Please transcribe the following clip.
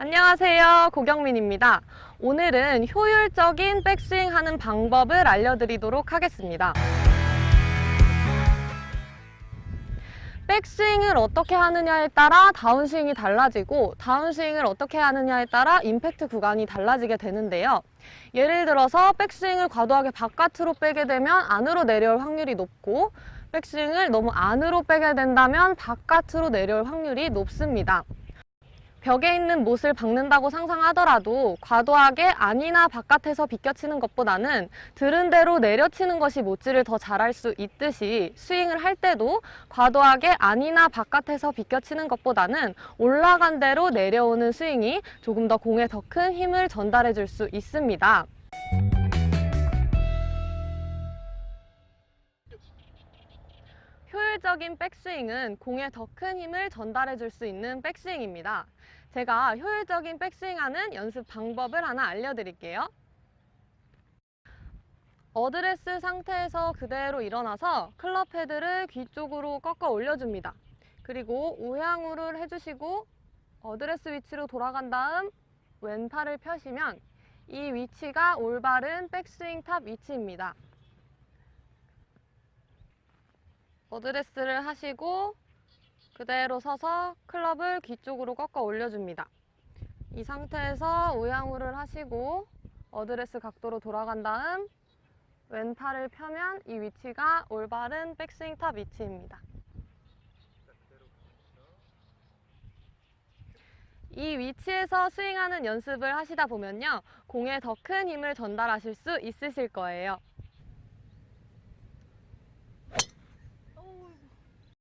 안녕하세요. 고경민입니다. 오늘은 효율적인 백스윙 하는 방법을 알려드리도록 하겠습니다. 백스윙을 어떻게 하느냐에 따라 다운스윙이 달라지고 다운스윙을 어떻게 하느냐에 따라 임팩트 구간이 달라지게 되는데요. 예를 들어서 백스윙을 과도하게 바깥으로 빼게 되면 안으로 내려올 확률이 높고 백스윙을 너무 안으로 빼게 된다면 바깥으로 내려올 확률이 높습니다. 벽에 있는 못을 박는다고 상상하더라도 과도하게 안이나 바깥에서 비껴치는 것보다는 들은 대로 내려치는 것이 못질을 더 잘할 수 있듯이 스윙을 할 때도 과도하게 안이나 바깥에서 비껴치는 것보다는 올라간 대로 내려오는 스윙이 조금 더 공에 더 큰 힘을 전달해 줄 수 있습니다. 효율적인 백스윙은 공에 더 큰 힘을 전달해 줄 수 있는 백스윙입니다. 제가 효율적인 백스윙하는 연습 방법을 하나 알려드릴게요. 어드레스 상태에서 그대로 일어나서 클럽 헤드를 귀 쪽으로 꺾어 올려줍니다. 그리고 우향우를 해주시고 어드레스 위치로 돌아간 다음 왼팔을 펴시면 이 위치가 올바른 백스윙 탑 위치입니다. 어드레스를 하시고 그대로 서서 클럽을 귀 쪽으로 꺾어 올려줍니다. 이 상태에서 우양우를 하시고 어드레스 각도로 돌아간 다음 왼팔을 펴면 이 위치가 올바른 백스윙 탑 위치입니다. 이 위치에서 스윙하는 연습을 하시다 보면요. 공에 더 큰 힘을 전달하실 수 있으실 거예요.